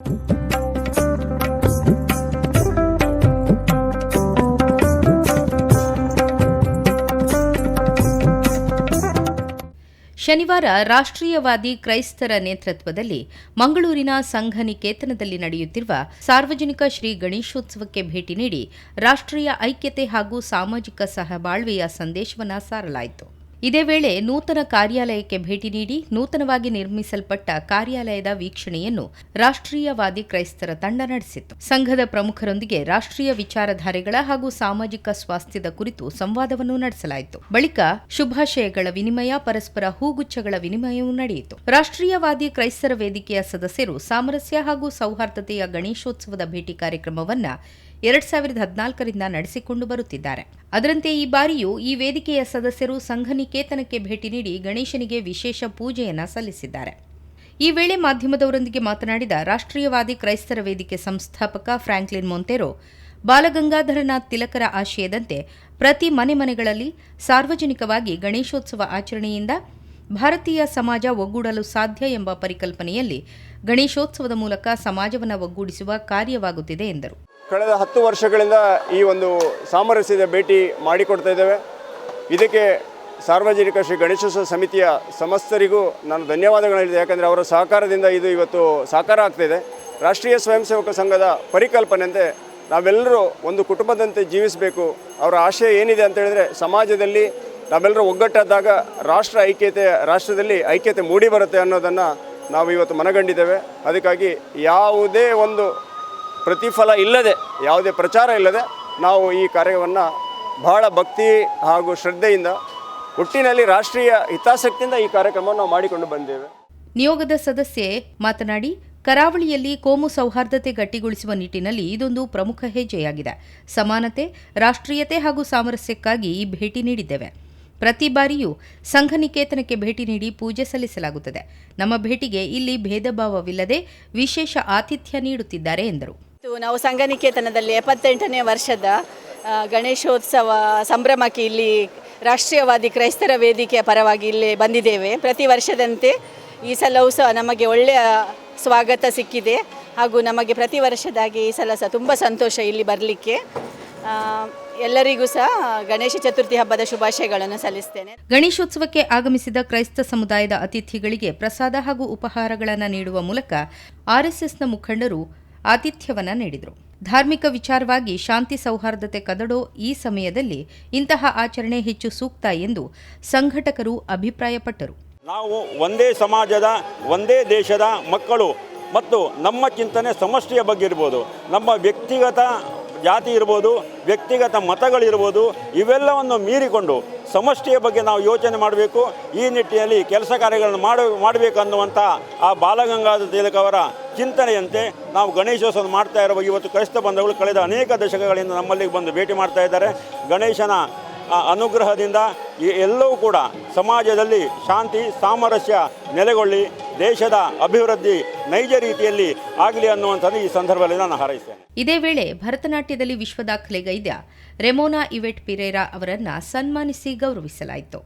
ಶನಿವಾರ ರಾಷ್ಟ್ರೀಯವಾದಿ ಕ್ರೈಸ್ತರ ನೇತೃತ್ವದಲ್ಲಿ ಮಂಗಳೂರಿನ ಸಂಘ ನಿಕೇತನದಲ್ಲಿ ನಡೆಯುತ್ತಿರುವ ಸಾರ್ವಜನಿಕ ಶ್ರೀ ಗಣೇಶೋತ್ಸವಕ್ಕೆ ಭೇಟಿ ನೀಡಿ ರಾಷ್ಟ್ರೀಯ ಐಕ್ಯತೆ ಹಾಗೂ ಸಾಮಾಜಿಕ ಸಹಬಾಳ್ವೆಯ ಸಂದೇಶವನ್ನು ಸಾರಲಾಯಿತು. ಇದೇ ವೇಳೆ ನೂತನ ಕಾರ್ಯಾಲಯಕ್ಕೆ ಭೇಟಿ ನೀಡಿ ನೂತನವಾಗಿ ನಿರ್ಮಿಸಲ್ಪಟ್ಟ ಕಾರ್ಯಾಲಯದ ವೀಕ್ಷಣೆಯನ್ನು ರಾಷ್ಟ್ರೀಯವಾದಿ ಕ್ರೈಸ್ತರ ತಂಡ ನಡೆಸಿತ್ತು. ಸಂಘದ ಪ್ರಮುಖರೊಂದಿಗೆ ರಾಷ್ಟ್ರೀಯ ವಿಚಾರಧಾರೆಗಳ ಹಾಗೂ ಸಾಮಾಜಿಕ ಸ್ವಾಸ್ಥ್ಯದ ಕುರಿತು ಸಂವಾದವನ್ನು ನಡೆಸಲಾಯಿತು. ಬಳಿಕ ಶುಭಾಶಯಗಳ ವಿನಿಮಯ, ಪರಸ್ಪರ ಹೂಗುಚ್ಛಗಳ ವಿನಿಮಯವೂ ನಡೆಯಿತು. ರಾಷ್ಟ್ರೀಯವಾದಿ ಕ್ರೈಸ್ತರ ವೇದಿಕೆಯ ಸದಸ್ಯರು ಸಾಮರಸ್ಯ ಹಾಗೂ ಸೌಹಾರ್ದತೆಯ ಗಣೇಶೋತ್ಸವದ ಭೇಟಿ ಕಾರ್ಯಕ್ರಮವನ್ನ ಎರಡ್ ಸಾವಿರದ ಹದಿನಾಲ್ಕರಿಂದ ನಡೆಸಿಕೊಂಡು ಬರುತ್ತಿದ್ದಾರೆ. ಅದರಂತೆ ಈ ಬಾರಿಯೂ ಈ ವೇದಿಕೆಯ ಸದಸ್ಯರು ಸಂಘನಿಕೇತನಕ್ಕೆ ಭೇಟಿ ನೀಡಿ ಗಣೇಶನಿಗೆ ವಿಶೇಷ ಪೂಜೆಯನ್ನ ಸಲ್ಲಿಸಿದ್ದಾರೆ. ಈ ವೇಳೆ ಮಾಧ್ಯಮದವರೊಂದಿಗೆ ಮಾತನಾಡಿದ ರಾಷ್ಟ್ರೀಯವಾದಿ ಕ್ರೈಸ್ತರ ವೇದಿಕೆ ಸಂಸ್ಥಾಪಕ ಫ್ರಾಂಕ್ಲಿನ್ ಮೊಂತೆರೋ, ಬಾಲಗಂಗಾಧರನಾಥ್ ತಿಲಕರ ಆಶಯದಂತೆ ಪ್ರತಿ ಮನೆ ಮನೆಗಳಲ್ಲಿ ಸಾರ್ವಜನಿಕವಾಗಿ ಗಣೇಶೋತ್ಸವ ಆಚರಣೆಯಿಂದ ಭಾರತೀಯ ಸಮಾಜ ಒಗ್ಗೂಡಲು ಸಾಧ್ಯ ಎಂಬ ಪರಿಕಲ್ಪನೆಯಲ್ಲಿ ಗಣೇಶೋತ್ಸವದ ಮೂಲಕ ಸಮಾಜವನ್ನು ಒಗ್ಗೂಡಿಸುವ ಕಾರ್ಯವಾಗುತ್ತಿದೆ ಎಂದರು. ಕಳೆದ ಹತ್ತು ವರ್ಷಗಳಿಂದ ಈ ಒಂದು ಸಾಮರಸ್ಯದ ಭೇಟಿ ಮಾಡಿಕೊಡ್ತಾ ಇದ್ದೇವೆ. ಇದಕ್ಕೆ ಸಾರ್ವಜನಿಕ ಶ್ರೀ ಗಣೇಶೋತ್ಸವ ಸಮಿತಿಯ ಸಮಸ್ತರಿಗೂ ನಾನು ಧನ್ಯವಾದಗಳು ಹೇಳಿದೆ ಯಾಕಂದರೆ ಅವರ ಸಹಕಾರದಿಂದ ಇದು ಇವತ್ತು ಸಾಕಾರ ಆಗ್ತಿದೆ ರಾಷ್ಟ್ರೀಯ ಸ್ವಯಂ ಸೇವಕ ಸಂಘದ ಪರಿಕಲ್ಪನೆಯಂತೆ ನಾವೆಲ್ಲರೂ ಒಂದು ಕುಟುಂಬದಂತೆ ಜೀವಿಸಬೇಕು. ಅವರ ಆಶಯ ಏನಿದೆ ಅಂತ ಹೇಳಿದ್ರೆ ಸಮಾಜದಲ್ಲಿ ನಾವೆಲ್ಲರೂ ಒಗ್ಗಟ್ಟಾದಾಗ ರಾಷ್ಟ್ರ ಐಕ್ಯತೆ, ರಾಷ್ಟ್ರದಲ್ಲಿ ಐಕ್ಯತೆ ಮೂಡಿ ಬರುತ್ತೆ ಅನ್ನೋದನ್ನು ನಾವು ಇವತ್ತು ಮನಗಂಡಿದ್ದೇವೆ. ಅದಕ್ಕಾಗಿ ಯಾವುದೇ ಒಂದು ಪ್ರತಿಫಲ ಇಲ್ಲದೆ, ಯಾವುದೇ ಪ್ರಚಾರ ಇಲ್ಲದೆ ನಾವು ಈ ಕಾರ್ಯವನ್ನು ಬಹಳ ಭಕ್ತಿ ಹಾಗೂ ಶ್ರದ್ಧೆಯಿಂದ, ಒಟ್ಟಿನಲ್ಲಿ ರಾಷ್ಟ್ರೀಯ ಹಿತಾಸಕ್ತಿಯಿಂದ ಈ ಕಾರ್ಯಕ್ರಮವನ್ನು ನಾವು ಮಾಡಿಕೊಂಡು ಬಂದೇವೆ. ನಿಯೋಗದ ಸದಸ್ಯೆ ಮಾತನಾಡಿ, ಕರಾವಳಿಯಲ್ಲಿ ಕೋಮು ಸೌಹಾರ್ದತೆ ಗಟ್ಟಿಗೊಳಿಸುವ ನಿಟ್ಟಿನಲ್ಲಿ ಇದೊಂದು ಪ್ರಮುಖ ಹೆಜ್ಜೆಯಾಗಿದೆ. ಸಮಾನತೆ, ರಾಷ್ಟ್ರೀಯತೆ ಹಾಗೂ ಸಾಮರಸ್ಯಕ್ಕಾಗಿ ಈ ಭೇಟಿ ನೀಡಿದ್ದೇವೆ. ಪ್ರತಿ ಬಾರಿಯೂ ಸಂಘನಿಕೇತನಕ್ಕೆ ಭೇಟಿ ನೀಡಿ ಪೂಜೆ ಸಲ್ಲಿಸಲಾಗುತ್ತದೆ. ನಮ್ಮ ಭೇಟಿಗೆ ಇಲ್ಲಿ ಭೇದ ಭಾವವಿಲ್ಲದೆ ವಿಶೇಷ ಆತಿಥ್ಯ ನೀಡುತ್ತಿದ್ದಾರೆ ಎಂದರು. ನಾವು ಸಂಘನಿಕೇತನದಲ್ಲಿ ಎಪ್ಪತ್ತೆಂಟನೇ ವರ್ಷದ ಗಣೇಶೋತ್ಸವ ಸಂಭ್ರಮಕ್ಕೆ ಇಲ್ಲಿ ರಾಷ್ಟ್ರೀಯವಾದಿ ಕ್ರೈಸ್ತರ ವೇದಿಕೆಯ ಪರವಾಗಿ ಇಲ್ಲಿ ಬಂದಿದ್ದೇವೆ. ಪ್ರತಿ ವರ್ಷದಂತೆ ಈ ಸಲವೂ ಸಹ ನಮಗೆ ಒಳ್ಳೆಯ ಸ್ವಾಗತ ಸಿಕ್ಕಿದೆ ಹಾಗೂ ನಮಗೆ ಪ್ರತಿ ವರ್ಷದಾಗಿ ಈ ಸಲ ಸಹ ತುಂಬ ಸಂತೋಷ ಇಲ್ಲಿ ಬರಲಿಕ್ಕೆ. ಎಲ್ಲರಿಗೂ ಸಹ ಗಣೇಶ ಚತುರ್ಥಿ ಹಬ್ಬದ ಶುಭಾಶಯಗಳನ್ನು ಸಲ್ಲಿಸ್ತೇನೆ. ಗಣೇಶೋತ್ಸವಕ್ಕೆ ಆಗಮಿಸಿದ ಕ್ರೈಸ್ತ ಸಮುದಾಯದ ಅತಿಥಿಗಳಿಗೆ ಪ್ರಸಾದ ಹಾಗೂ ಉಪಹಾರಗಳನ್ನು ನೀಡುವ ಮೂಲಕ ಆರ್ಎಸ್ಎಸ್ನ ಮುಖಂಡರು ಆತಿಥ್ಯವನ್ನು ನೀಡಿದರು. ಧಾರ್ಮಿಕ ವಿಚಾರವಾಗಿ ಶಾಂತಿ ಸೌಹಾರ್ದತೆ ಕದಡೋ ಈ ಸಮಯದಲ್ಲಿ ಇಂತಹ ಆಚರಣೆ ಹೆಚ್ಚು ಸೂಕ್ತ ಎಂದು ಸಂಘಟಕರು ಅಭಿಪ್ರಾಯಪಟ್ಟರು. ನಾವು ಒಂದೇ ಸಮಾಜದ ಒಂದೇ ದೇಶದ ಮಕ್ಕಳು ಮತ್ತು ನಮ್ಮ ಚಿಂತನೆ ಸಮಷ್ಟಿಯ ಬಗ್ಗೆ ಇರ್ಬೋದು. ನಮ್ಮ ವ್ಯಕ್ತಿಗತ ಜಾತಿ ಇರ್ಬೋದು, ವ್ಯಕ್ತಿಗತ ಮತಗಳಿರ್ಬೋದು, ಇವೆಲ್ಲವನ್ನು ಮೀರಿಕೊಂಡು ಸಮಷ್ಟಿಯ ಬಗ್ಗೆ ನಾವು ಯೋಚನೆ ಮಾಡಬೇಕು. ಈ ನಿಟ್ಟಿನಲ್ಲಿ ಕೆಲಸ ಕಾರ್ಯಗಳನ್ನು ಮಾಡ, ಮಾಡಬೇಕು ಅನ್ನುವಂಥ ಆ ಬಾಲಗಂಗಾಧರ ತಿಲಕ್ ಅವರ ಚಿಂತನೆಯಂತೆ ನಾವು ಗಣೇಶೋತ್ಸವ ಮಾಡ್ತಾ ಇರುವ ಇವತ್ತು ಕ್ರೈಸ್ತ ಬಂಧುಗಳು ಕಳೆದ ಅನೇಕ ದಶಕಗಳಿಂದ ನಮ್ಮಲ್ಲಿಗೆ ಬಂದು ಭೇಟಿ ಮಾಡ್ತಾ ಇದ್ದಾರೆ. ಗಣೇಶನ ಅನುಗ್ರಹದಿಂದ ಎಲ್ಲವೂ ಕೂಡ ಸಮಾಜದಲ್ಲಿ ಶಾಂತಿ, ಸಾಮರಸ್ಯ ನೆಲೆಗೊಳ್ಳಿ, ದೇಶದ ಅಭಿವೃದ್ಧಿ ನೈಜ ರೀತಿಯಲ್ಲಿ ಆಗಲಿ ಅನ್ನುವಂಥದ್ದು ಈ ಸಂದರ್ಭದಲ್ಲಿ ನಾನು ಹಾರೈಸ್ತೇನೆ. ಇದೇ ವೇಳೆ ಭರತನಾಟ್ಯದಲ್ಲಿ ವಿಶ್ವ ದಾಖಲೆಗೈದ ರೆಮೋನಾ ಇವೆಟ್ ಪಿರೇರಾ ಅವರನ್ನ ಸನ್ಮಾನಿಸಿ ಗೌರವಿಸಲಾಯಿತು.